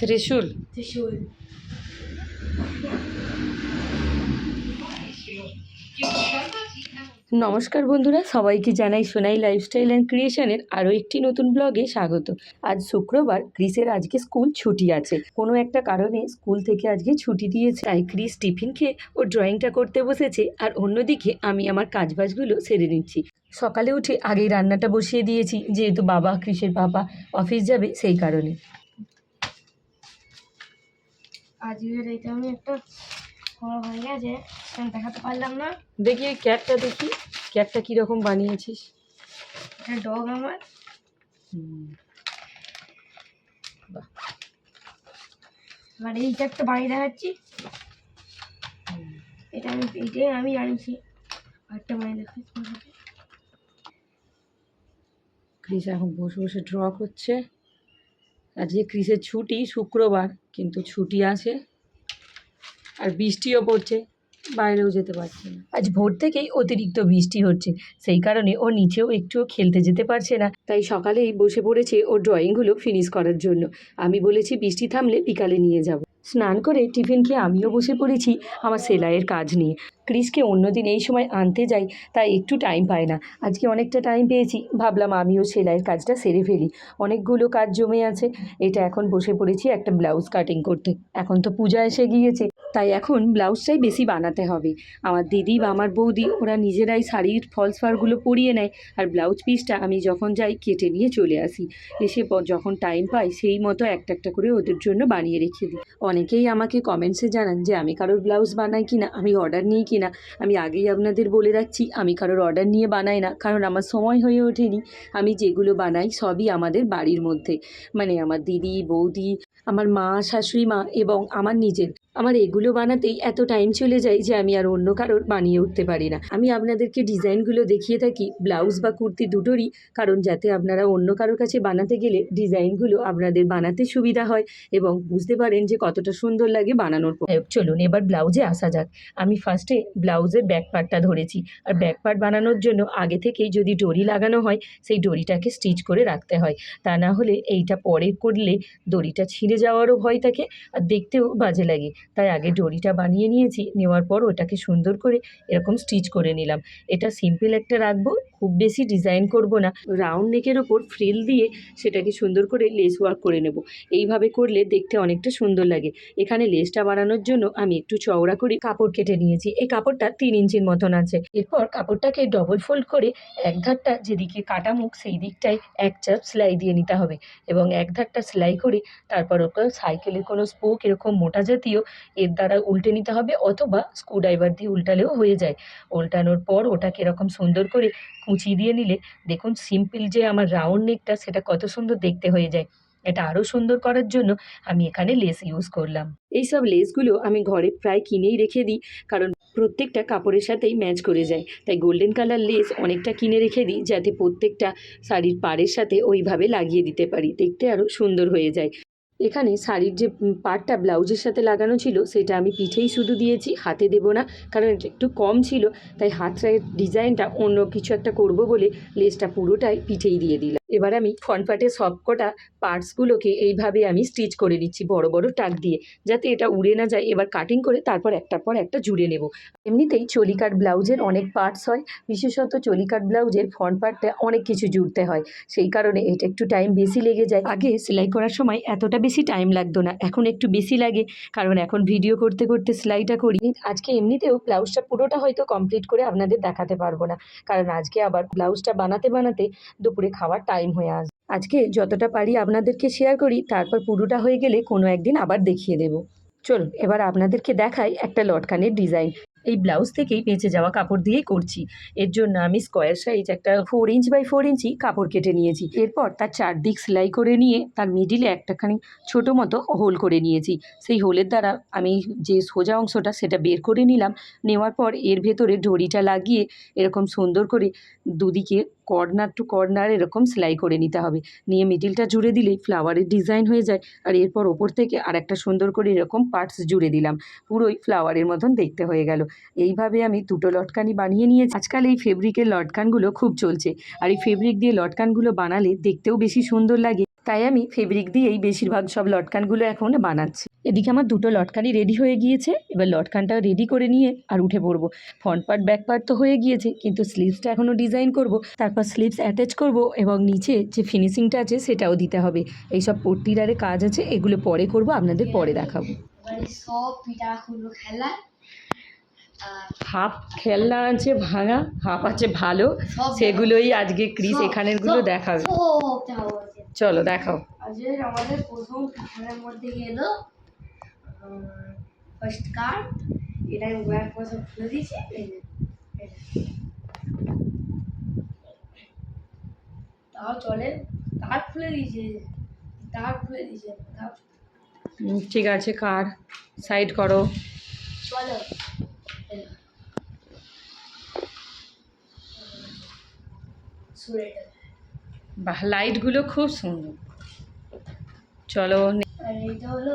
ত্রিশূল। ত্রিশূল। নমস্কার বন্ধুরা সবাইকে জানাই সোনাই লাইফস্টাইল অ্যান্ড ক্রিয়েশনের আরও একটি নতুন ব্লগে স্বাগত। আজ শুক্রবার ক্রিসের আজকে স্কুল ছুটি আছে। কোনো একটা কারণে স্কুল থেকে আজকে ছুটি দিয়েছে। তাই ক্রিস টিফিন খেয়ে ও ড্রয়িংটা করতে বসেছে। আর অন্যদিকে আমি আমার কাজবাজগুলো সেরে নিচ্ছি। সকালে উঠে আগেই রান্নাটা বসিয়ে দিয়েছি। যেহেতু বাবা ক্রিসের বাবা অফিস যাবে সেই কারণে। আজকের এটা আমি একটা বড় হয়ে গেছে আমি দেখাতে পারলাম না। দেখি এই ক্যাটটা দেখি। ক্যাটটা কীরকম বানিয়েছিস? এটা ডগ আমার। এবার এইটা একটা বানিয়ে দেখাচ্ছি। এটা আমি এইটাই আমি জানিছি আরেকটা বানিয়ে দেখাচ্ছি। ক্রিস এখন বসে বসে ড্র করছে। আজকে ক্রিসের ছুটি শুক্রবার। কিন্তু ছুটি আছে। আর বৃষ্টিও পড়ছে, বাইরেও যেতে পারছে না। আজ ভোর থেকেই অতিরিক্ত বৃষ্টি হচ্ছে, সেই কারণে ও নিচেও একটুও খেলতে যেতে পারছে না। তাই সকালেই বসে পড়েছে ও ড্রয়িংগুলো ফিনিশ করার জন্য। আমি বলেছি বৃষ্টি থামলে বিকালে নিয়ে যাব। স্নান করে টিফিন খেয়ে আমিও বসে পড়েছি আমার সেলাইয়ের কাজ নিয়ে। ক্রিসকে অন্যদিন এই সময় আনতে যাই, তাই একটু টাইম পায় না। আজকে অনেকটা টাইম পেয়েছি, ভাবলাম আমিও সেলাইয়ের কাজটা সেরে ফেলি। অনেকগুলো কাজ জমে আছে, এটা এখন বসে পড়েছি একটা ব্লাউজ কাটিং করতে। এখন তো পূজা এসে গিয়েছে। তাই এখন ব্লাউজটাই বেশি বানাতে হবে। আমার দিদি বা আমার বৌদি, ওরা নিজেরাই শাড়ির ফলস ফারগুলো পরিয়ে নেয় আর ব্লাউজ পিসটা আমি যখন যাই কেটে নিয়ে চলে আসি। এসে যখন টাইম পাই, সেই মতো একটা একটা করে ওদের জন্য বানিয়ে রেখে দিই। অনেকেই আমাকে কমেন্টসে জানান যে, আমি কারোর ব্লাউজ বানাই কি না আমি অর্ডার নিই কি না আমি আগেই আপনাদের বলে রাখছি, আমি কারোর অর্ডার নিয়ে বানাই না। কারণ আমার সময় হয়ে ওঠেনি। আমি যেগুলো বানাই সবই আমাদের বাড়ির মধ্যে। মানে আমার দিদি, বৌদি, আমার মা, শাশুড়ি মা এবং আমার নিজের আমার এগুলো বানাতেই এত টাইম চলে যায় যে আমি আর অন্য কারোর বানিয়ে উঠতে পারি না। আমি আপনাদেরকে ডিজাইনগুলো দেখিয়ে থাকি ব্লাউজ বা কুর্তি দুটোরই, কারণ যাতে আপনারা অন্য কারোর কাছে বানাতে গেলে ডিজাইনগুলো আপনাদের বানাতে সুবিধা হয় এবং বুঝতে পারেন যে কতটা সুন্দর লাগে বানানোর চলুন এবার ব্লাউজে আসা যাক। আমি ফার্স্টে ব্লাউজের ব্যাক পার্টটা ধরেছি। আর ব্যাক পার্ট বানানোর জন্য আগে থেকেই যদি ডরি লাগানো হয়, সেই ডরিটাকে স্টিচ করে রাখতে হয়। তা না হলে এইটা পরে করলে দড়িটা ছিঁড়ে যাওয়ারও ভয় থাকে আর দেখতেও বাজে লাগে। তাই আগে ডরিটা বানিয়ে নিয়েছি, নেওয়ার পর ওটাকে সুন্দর করে এরকম স্টিচ করে নিলাম। এটা সিম্পল একটা রাখব। খুব বেশি ডিজাইন করব না। রাউন্ড নেকের ওপর ফ্রিল দিয়ে সেটাকে সুন্দর করে লেস ওয়ার্ক করে নেব। এইভাবে করলে দেখতে অনেকটা সুন্দর লাগে। এখানে লেসটা বানানোর জন্য আমি একটু চওড়া করে কাপড় কেটে নিয়েছি। এই কাপড়টা তিন ইঞ্চির মতন আছে। এরপর কাপড়টাকে ডবল ফোল্ড করে এক ধারটা যেদিকে কাটা মুখ, সেই দিকটায় এক চাপ সেলাই দিয়ে নিতে হবে এবং এক ধারটা সেলাই করে তারপর ওকে সাইকেলের কোনো স্পোক এরকম মোটা জাতীয় এর দ্বারা উল্টে নিতে হবে অথবা স্ক্রুড্রাইভার দিয়ে উল্টালেও হয়ে যায়। উল্টানোর পর ওটাকে এরকম সুন্দর করে কুচি দিয়ে নিলে দেখুন সিম্পল যে আমার রাউন্ড নেকটা সেটা কত সুন্দর দেখতে হয়ে যায়। এটা আরও সুন্দর করার জন্য আমি এখানে লেস ইউজ করলাম। এই সব লেসগুলো আমি ঘরে প্রায় কিনেই রেখে দিই, কারণ প্রত্যেকটা কাপড়ের সাথেই ম্যাচ করে যায়। তাই গোল্ডেন কালার লেস অনেকটা কিনে রেখে দিই, যাতে প্রত্যেকটা শাড়ির পাড়ের সাথে ওইভাবে লাগিয়ে দিতে পারি, দেখতে আরও সুন্দর হয়ে যায়। এখানে শাড়ির যে পাটটা ব্লাউজের সাথে লাগানো ছিল, সেটা আমি পিঠেই শুধু দিয়েছি, হাতে দেবো না, কারণ এটা একটু কম ছিল, তাই হাতের ডিজাইনটা অন্য কিছু একটা করব বলে লেসটা পুরোটাই পিঠেই দিয়ে দিলাম। এবার আমি পার্টের সবকটা পার্টসগুলোকে এইভাবে আমি স্টিচ করে দিচ্ছি বড় বড় টাক দিয়ে। যাতে এটা উড়ে না যায়, এবার কাটিং করে তারপর একটার পর একটা জুড়ে নেব। এমনিতেই চলিকাট ব্লাউজের অনেক পার্টস হয়, বিশেষত চলিকাট ব্লাউজের ফ্রন্ট পার্টটা অনেক কিছু জুড়তে হয়। সেই কারণে এটা একটু টাইম বেশি লেগে যায়। আগে সেলাই করার সময় এতটা বেশি টাইম লাগতো না, এখন একটু বেশি লাগে, কারণ এখন ভিডিও করতে করতে সেলাইটা করি। আজকে এমনিতেও ব্লাউজটা পুরোটা হয়তো কমপ্লিট করে আপনাদের দেখাতে পারব না, কারণ আজকে আবার ব্লাউজটা বানাতে বানাতে দুপুরে খাওয়ার হয়ে আসবে আজকে যতটা পারি আপনাদেরকে শেয়ার করি, তারপর পুরোটা হয়ে গেলে কোনো একদিন আবার দেখিয়ে দেবো। চলুন, এবার আপনাদেরকে দেখাই একটা লটকানের ডিজাইন এই ব্লাউজ থেকেই বেঁচে যাওয়া কাপড় দিয়েই করছি। এর জন্য আমি স্কোয়ার সাইজ একটা four inch by four inch কাপড় কেটে নিয়েছি। এরপর তার চারদিক সেলাই করে নিয়ে তার মিডিলে একটাখানি ছোটো মতো হোল করে নিয়েছি। সেই হোলের দ্বারা আমি যে সোজা অংশটা সেটা বের করে নিলাম। নেওয়ার পর এর ভেতরে ডরিটা লাগিয়ে এরকম সুন্দর করে দুদিকে কর্নার টু কর্নার এরকম সেলাই করে নিতে হবে। নিয়ে মিডিলটা জুড়ে দিলেই ফ্লাওয়ারের ডিজাইন হয়ে যায়। আর এরপর ওপর থেকে আর একটা সুন্দর করে এরকম পার্টস জুড়ে দিলাম। পুরোই ফ্লাওয়ারের মতন দেখতে হয়ে গেল। এইভাবে আমি দুটো লটকানি বানিয়ে নিয়েছি। আজকাল এই ফেব্রিকের লটকানগুলো খুব চলছে। আর এই ফেব্রিক দিয়ে লটকানগুলো বানালে দেখতেও বেশি সুন্দর লাগে। তাই আমি ফেব্রিক দিয়েই বেশিরভাগ সব লটকানগুলো এখন বানাচ্ছি। এদিকে আমার দুটো লটকানই রেডি হয়ে গিয়েছে। এবার লটকানটা রেডি করে নিয়ে আর উঠে পড়ব। ফ্রন্ট পার্ট ব্যাক পার্ট তো হয়ে গিয়েছে কিন্তু স্লিভসটা এখনও ডিজাইন করব। তারপর স্লিভস অ্যাটাচ করব এবং নিচে যে ফিনিশিংটা আছে সেটাও দিতে হবে। এইসব পট্টির আরে কাজ আছে এগুলো পরে করব আপনাদের পরে দেখাবো। সব পিঠা খেলা। হাফ খেলনা আছে ভাঙা হাফ আছে ভালো। সেগুলোই আজকে ক্রিস এখানেরগুলো সব- দেখাবে। চলো দেখাও। আজকে আমাদের প্রথম মধ্যে গেল ফার্স্ট কার্ড এটা আমি ওয়ার করে সব খুলে দিয়েছি। তাও চলে তার খুলে দিয়েছে তার খুলে দিয়েছে ঠিক আছে কার সাইড করো। চলো বাহ লাইটগুলো খুব সুন্দর। চলো আর এইটা হলো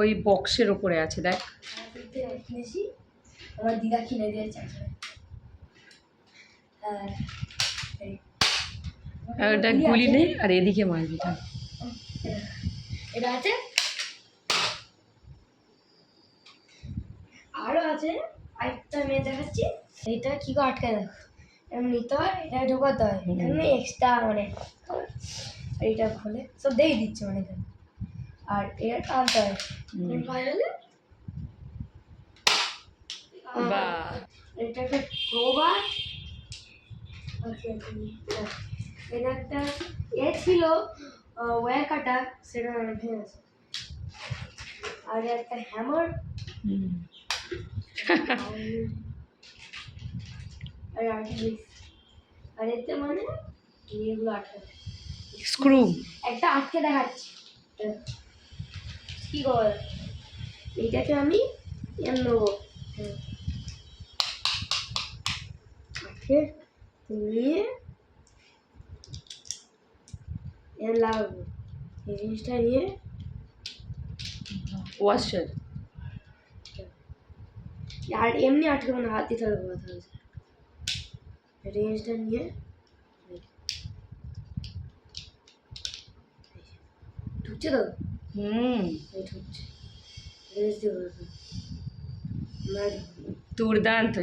ওই বক্সের ওপরে আছে দেখ। আমার দিদা কিনে দিয়েছে ওটা গুলি নেই আর এদিকে মারবি এটা আছে। আরও আছে। আরেকটা মেয়ে দেখাচ্ছি। এটা কি করে আটকে দেখ এমনি হয় এটা ঢোকাতে হয়। এখানে এক্সট্রা মানে। এইটা খুলে। সব দিয়ে দিচ্ছে মানে এখানে আর হলে বা। এটা একটা ক্রোবার এটা একটা এ ছিল ওয়্যার কাটা সেটা ভেঙে গেছে আর একটা হ্যামার? আর আর এতে মানে এগুলো আটকে স্ক্রু একটা আটকে দেখাচ্ছি। কি কর? এইটাকে আমি এম নেব হুম। আটকে নিয়ে এম লাগাবো। এই জিনিসটা নিয়ে ওয়াশার আর এমনি আটকে মানে হাত দিতে হবে কথা এই জিনিসটা নিয়ে ঢুকছে তো? হুম। দুর্দান্ত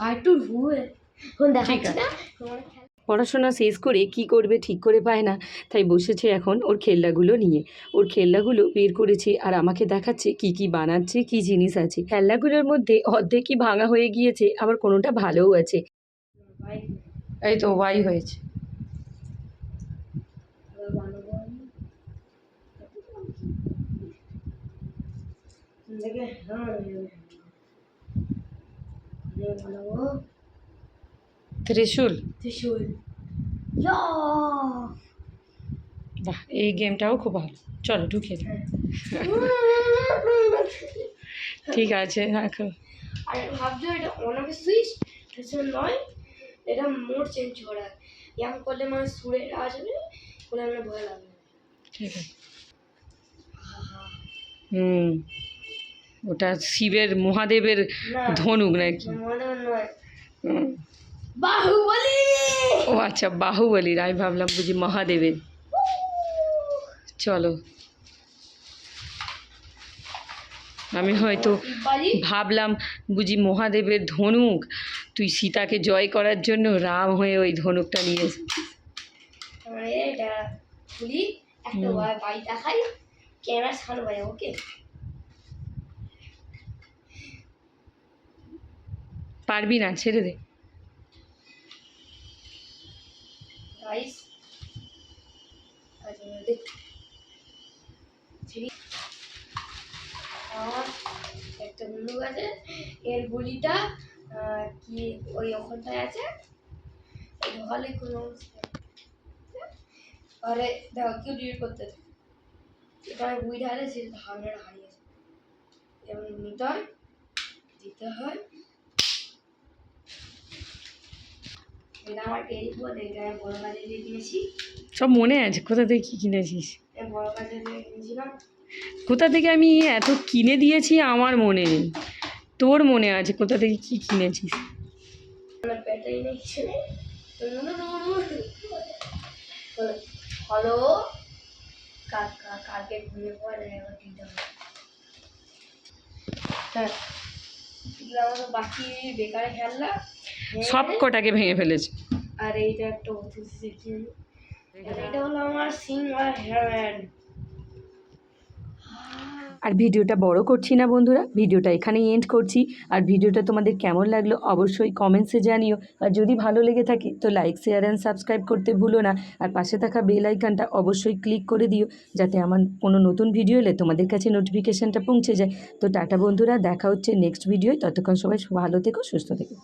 আর একটু আছে। পড়াশোনা শেষ করে কি করবে ঠিক করে পায় না তাই বসেছে এখন ওর খেলনাগুলো নিয়ে। ওর খেলনাগুলো বের করেছে আর আমাকে দেখাচ্ছে কি কি বানাচ্ছে কি জিনিস আছে। খেলনাগুলোর মধ্যে অর্ধেকই ভাঙা হয়ে গিয়েছে আবার কোনোটা ভালোও আছে। এই তো ওয়াই হয়েছে। হ্যাঁ ত্রিশুল। ত্রিশুল বাহ এই গেমটাও খুব ভালো। চলো ঢুকে ঠিক আছে রাখো। আর ভাবছ এটা সুইচ নয়? এটা মোড চেঞ্জ করা ইয়াম করলে মানে আওয়াজ হবে বলে আমার ভয় লাগবে ঠিক আছে। হুম। ওটা শিবের মহাদেবের ধনুক নাকি? বাহুবলি! ও আচ্ছা বাহুবলীর আমি ভাবলাম বুঝি মহাদেবের। চলো। আমি হয়তো ভাবলাম বুঝি মহাদেবের ধনুক তুই সীতাকে জয় করার জন্য রাম হয়ে ওই ধনুকটা নিয়ে পারবি না ছেড়ে দে। আচ্ছা একটা বন্ধু আছে এর গুলিটা কি ওই ওখানটায় আছে? ঢোকালে কোনো আরে দেখো কেউ ডিলিট করতে থাকে এখানে বুই ঢালে সে ধারণাটা হারিয়ে এবং নিতে হয় দিতে হয়। এটা আমার টেলিফোন এটা আমি বড় কাজে দিয়ে কিনেছি। সব মনে আছে? কোথা থেকে কী কিনেছিস? বড় কাজে দিয়ে কিনেছিলাম। কোথা থেকে আমি এত কিনে দিয়েছি আমার মনে নেই। তোর মনে আছে কোথা থেকে কী কিনেছিস? হ্যালো? কাকা পড়ে দিতে হ্যাঁ। বাকি বেকারে খেলনা। সব কটাকে ভেঙে ফেলেছে? আর এইটা একটা এটা হলো আমার সিং আর হেয়ার ব্যান্ড আর ভিডিওটা বড় করছি না বন্ধুরা, ভিডিওটা এখানেই এন্ড করছি। আর ভিডিওটা তোমাদের কেমন লাগল অবশ্যই কমেন্টসে জানিও। আর যদি ভালো লেগে থাকে তো লাইক শেয়ার অ্যান্ড সাবস্ক্রাইব করতে ভুলো না। আর পাশে থাকা বেল আইকনটা অবশ্যই ক্লিক করে দিও, যাতে আমার কোনো নতুন ভিডিও এলে তোমাদের কাছে নোটিফিকেশানটা পৌঁছে যায়। তো টাটা বন্ধুরা, দেখা হচ্ছে নেক্সট ভিডিওয় ততক্ষণ সবাই ভালো থেকো, সুস্থ থেকো।